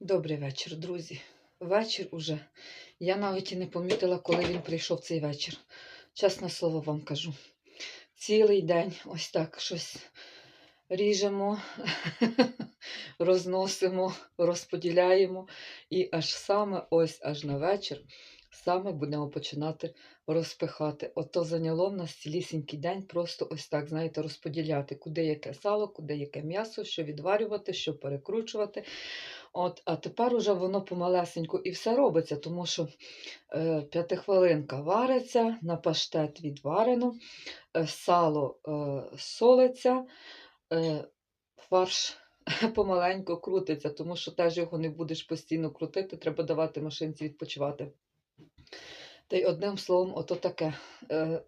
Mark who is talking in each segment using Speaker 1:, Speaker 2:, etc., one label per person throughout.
Speaker 1: Добрий вечір, друзі. Вечір уже. Я навіть і не помітила, коли він прийшов цей вечір. Чесне слово вам кажу. Цілий день ось так щось ріжемо, розносимо, розподіляємо. І аж саме ось аж на вечір саме будемо починати розпихати. Ото зайняло в нас цілісінький день просто ось так, знаєте, розподіляти, куди яке сало, куди яке м'ясо, що відварювати, що перекручувати. От, а тепер уже воно помалесеньку і все робиться, тому що е, п'ятихвилинка вариться, на паштет відварено, е, сало е, солиться, е, фарш помаленьку крутиться, тому що теж його не будеш постійно крутити, треба давати машинці відпочивати. Та й одним словом, ото таке. Е,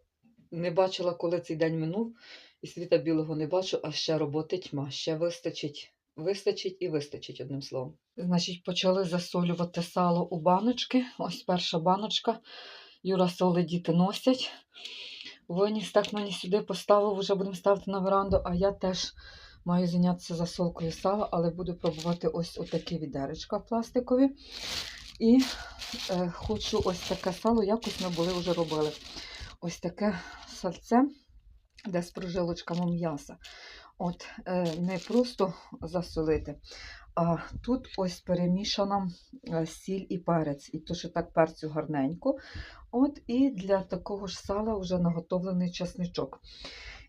Speaker 1: не бачила, коли цей день минув, і світа білого не бачу, а ще роботи тьма, ще вистачить. Вистачить і вистачить, одним словом. Значить, почали засолювати сало у баночки. Ось перша баночка. Юра соли діти носять. Виніс так мені сюди поставив, вже будемо ставити на веранду, а я теж маю зайнятися засолкою сала, але буду пробувати ось отакі відеречка пластикові. І е, хочу ось таке сало, якось ми були вже робили. Ось таке сальце, де з прожилочками м'яса. От, е, не просто засолити, а тут ось перемішана е, сіль і перець. І то, що так перцю гарненько. От, і для такого ж сала вже наготовлений чесничок.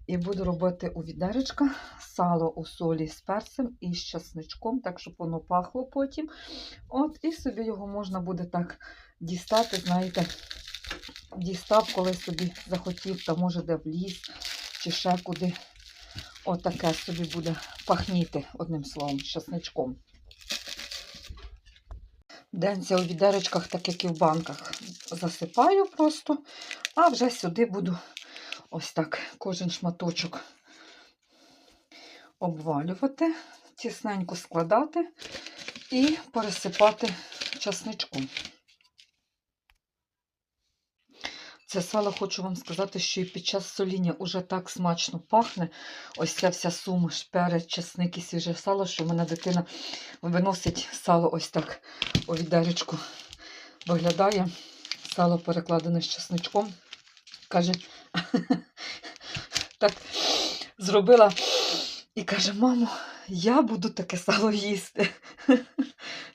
Speaker 1: І буду робити у відеречка сало у солі з перцем і з чесничком, так щоб воно пахло потім. От, і собі його можна буде так дістати, знаєте, дістав, коли собі захотів, та може де в ліс чи ще куди. Отаке собі буде пахніти, одним словом, з чесничком. Денця у відеречках, так як і в банках, засипаю просто, а вже сюди буду ось так кожен шматочок обвалювати, тісненько складати і пересипати часничком. Це сало, хочу вам сказати, що і під час соління уже так смачно пахне. Ось ця вся суміш, перець, чесник і свіже сало, що в мене дитина виносить сало ось так у відеречку. Виглядає сало перекладене з чесничком. Каже, так зробила і каже, мамо, я буду таке сало їсти.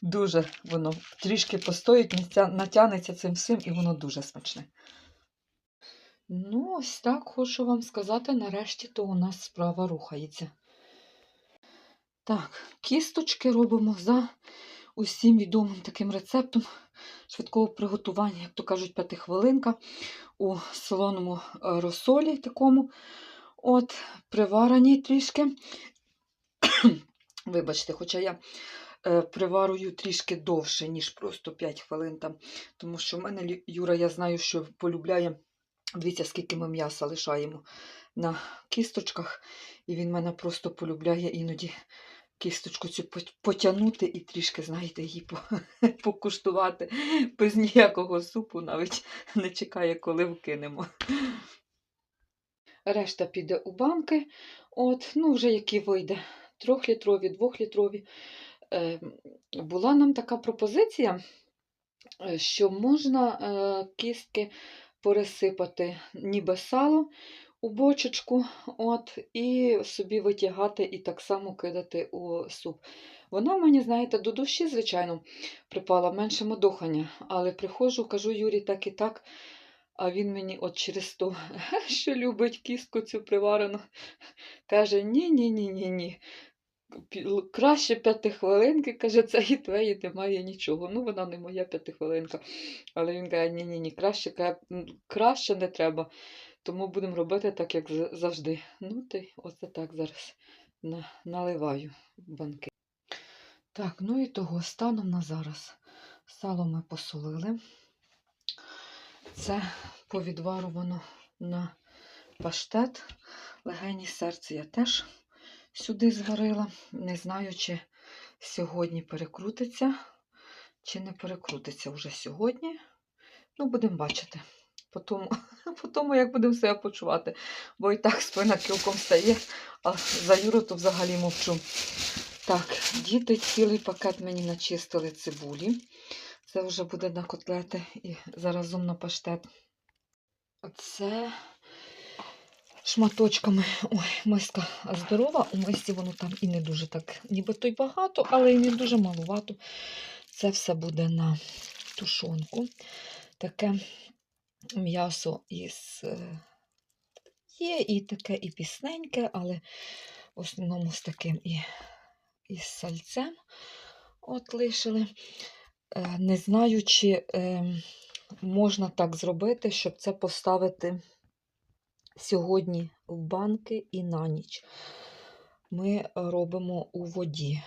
Speaker 1: Дуже воно трішки постоїть, натягнеться цим всім, і воно дуже смачне. Ну, ось так хочу вам сказати, нарешті то у нас справа рухається. Так, кісточки робимо за усім відомим таким рецептом швидкого приготування, як то кажуть, п'ятихвилинка у солоному е, розсолі такому. От, приварені трішки. Вибачте, хоча я е, приварую трішки довше, ніж просто 5 хвилин там. Тому що в мене Юра, я знаю, що полюбляє. Дивіться, скільки ми м'яса лишаємо на кісточках, і він мене просто полюбляє іноді кісточку цю потягнути і трішки, знаєте, її покуштувати без ніякого супу, навіть не чекає, коли вкинемо. Решта піде у банки, от, ну вже які вийде, трьохлітрові, двохлітрові. Е, була нам така пропозиція, е, що можна е, кістки пересипати ніби сало у бочечку, от, і собі витягати і так само кидати у суп. Вона мені, знаєте, до душі, звичайно, припала менше модохання, але приходжу, кажу Юрі так і так, а він мені от через то, що любить кістку цю приварену, каже: ні-ні-ні-ні-ні. Краще п'ятихвилинки, каже, це і твоє немає нічого. Ну, вона не моя п'ятихвилинка. Але він каже, ні, ні, ні, краще, краще не треба. Тому будемо робити так, як завжди. Ну, ти оце так зараз на, наливаю банки. Так, ну і того станом на зараз. Сало ми посолили. Це повідварувано на паштет. Легені серце я теж сюди зварила. Не знаю, чи сьогодні перекрутиться, чи не перекрутиться вже сьогодні. Ну, будемо бачити. По тому, по тому, як будемо себе почувати. Бо і так спина кілком стає, а за Юру то взагалі мовчу. Так, діти цілий пакет мені начистили цибулі. Це вже буде на котлети і заразом на паштет. Оце шматочками. Ой, миска здорова. У мисці воно там і не дуже так, нібито й багато, але і не дуже малувато. Це все буде на тушонку. Таке м'ясо із. е, Є і таке, і пісненьке, але в основному з таким і із сальцем от лишили. Е, Не знаю, чи е, можна так зробити, щоб це поставити сьогодні в банки і на ніч. Ми робимо у воді.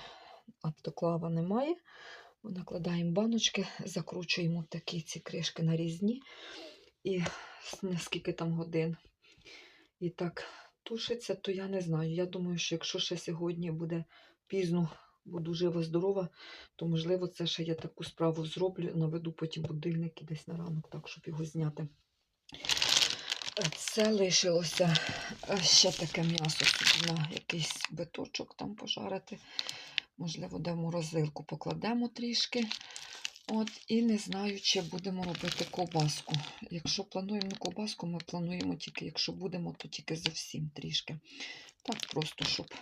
Speaker 1: Автоклава немає. Накладаємо баночки, закручуємо такі ці кришки нарізні. І с- на скільки там годин. І так тушиться, то я не знаю. Я думаю, що якщо ще сьогодні буде пізно, буду жива здорова, то можливо це ще я таку справу зроблю, наведу потім будильник і десь на ранок, так, щоб його зняти. Е, Це лишилося е, ще таке м'ясо на якийсь биточок там пожарити. Можливо, де в морозилку покладемо трішки. От, і не знаю, чи будемо робити ковбаску. Якщо плануємо ковбаску, ми плануємо тільки, якщо будемо, то тільки зовсім трішки. Так просто, щоб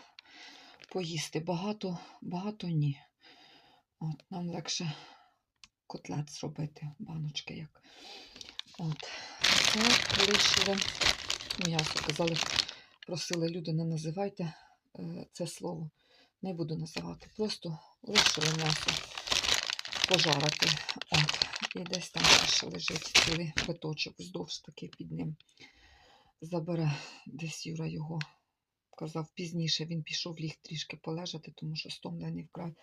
Speaker 1: поїсти. Багато, багато ні. От, нам легше котлет зробити, баночки як. От. Це лишили м'ясо. Казали, просили люди, не називайте е, це слово. Не буду називати. Просто лишили м'ясо пожарити. От. І десь там ще лежить цілий биточок вздовж таки під ним. Забере десь Юра його. Казав, пізніше він пішов ліг трішки полежати, тому що стомлений вкрай.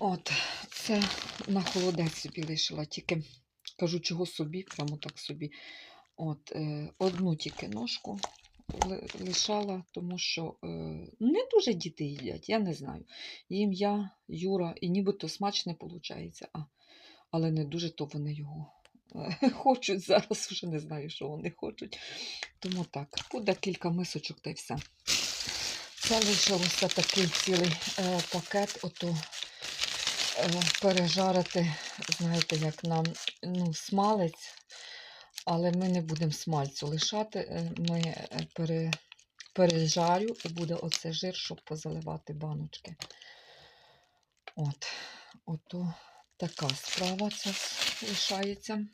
Speaker 1: От, це на холодець собі лишила. Тільки кажу, чого собі, прямо так собі. От, е, одну тільки ножку лишала, тому що е, не дуже діти їдять, я не знаю. Їм я, Юра, і нібито смачне виходить, а, але не дуже то вони його е, хочуть зараз, вже не знаю, що вони хочуть. Тому так, буде кілька мисочок та й все. Це лишилося такий цілий е, пакет, ото е, пережарити, знаєте, як нам ну, смалець, але ми не будемо смальцю лишати. е, Ми е, пере, пережарю і буде оце жир, щоб позаливати баночки. От, ото така справа ця лишається.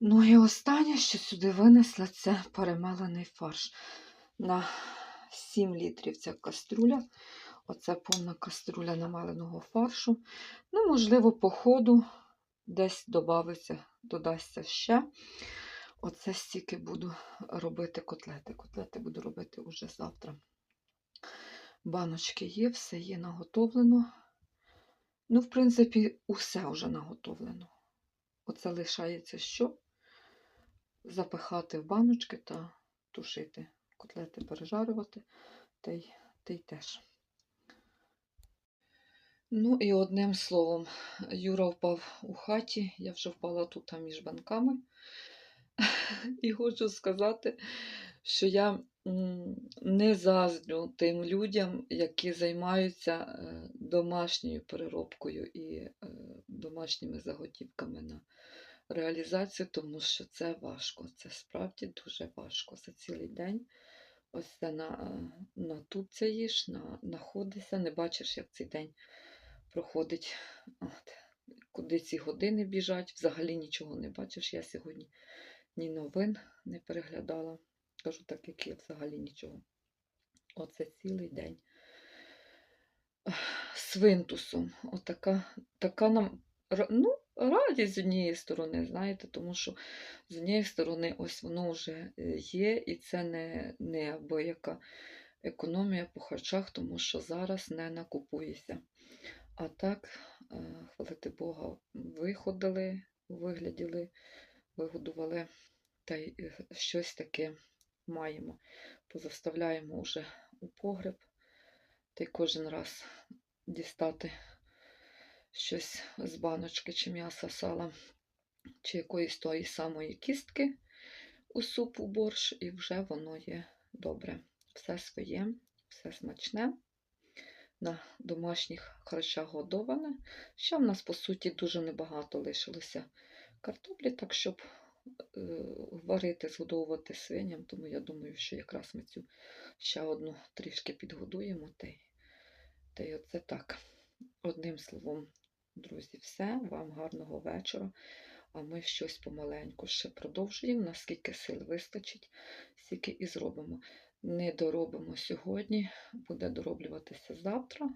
Speaker 1: Ну і останнє, що сюди винесла, це перемелений фарш. На 7 літрів ця каструля. Оце повна каструля намеленого фаршу. Ну, можливо, по ходу десь додавиться, додасться ще. Оце стільки буду робити котлети. Котлети буду робити уже завтра. Баночки є, все є наготовлено. Ну, в принципі, усе вже наготовлено. Оце лишається що? Запихати в баночки та тушити. Котлети пережарювати, та й, та й теж. Ну і одним словом, Юра впав у хаті, я вже впала тут між банками. І хочу сказати, що я не заздрю тим людям, які займаються е, домашньою переробкою і е, домашніми заготівками на реалізацію, тому що це важко. Це справді дуже важко за цілий день. Ось це на, е, натупцяєш, на, находишся, не бачиш, як цей день проходить. От. Куди ці години біжать, взагалі нічого не бачиш. Я сьогодні ні новин не переглядала. Кажу так, як є взагалі нічого. Оце цілий день. Свинтусом. Отака така нам ну, радість з однієї сторони, знаєте, тому що з однієї сторони ось воно вже е, є, і це не, не абияка економія по харчах, тому що зараз не накупуєшся. А так, е, хвалити Бога, виходили, вигляділи, вигодували та й е, щось таке маємо. Позаставляємо вже у погреб, та й кожен раз дістати щось з баночки, чи м'яса, сала, чи якоїсь тої самої кістки у супу борщ, і вже воно є добре. Все своє, все смачне. На домашніх харчах годоване. Ще в нас, по суті, дуже небагато лишилося картоплі, так щоб е, варити, згодовувати свиням, тому я думаю, що якраз ми цю ще одну трішки підгодуємо. Та й, та й оце так. Одним словом, друзі, все. Вам гарного вечора. А ми щось помаленьку ще продовжуємо, наскільки сил вистачить, стільки і зробимо. Не доробимо сьогодні, буде дороблюватися завтра.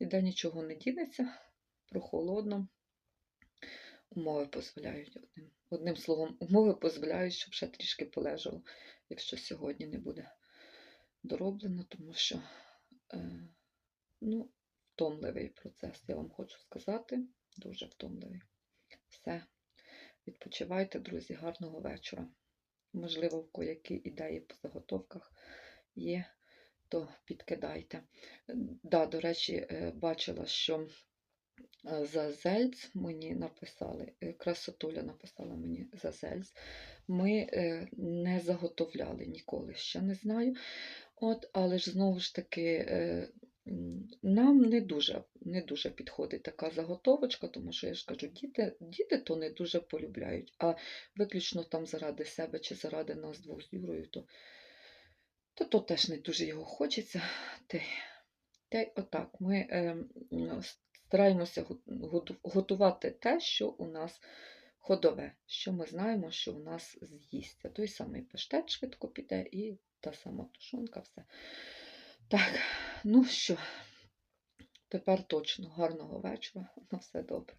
Speaker 1: Ніде нічого не дінеться, прохолодно. Умови дозволяють одним. Одним словом, умови дозволяють, щоб ще трішки полежало, якщо сьогодні не буде дороблено, тому що е, ну, втомливий процес, я вам хочу сказати, дуже втомливий. Все. Відпочивайте, друзі, гарного вечора. Можливо, в коякі ідеї по заготовках є, то підкидайте. Да, до речі, е, бачила, що е, за Зельц мені написали, е, красотуля написала мені за Зельц. Ми не заготовляли ніколи, ще не знаю. От, але ж знову ж таки, нам не дуже, не дуже підходить така заготовочка, тому що я ж кажу, діти, діти то не дуже полюбляють, а виключно там заради себе чи заради нас двох з Юрою, то, то, то теж не дуже його хочеться. Та, й- та й отак, ми е, стараємося готувати те, що у нас ходове, що ми знаємо, що у нас з'їсться. Той самий паштет швидко піде і та сама тушонка, все. Так, ну що, тепер точно гарного вечора. На все добре.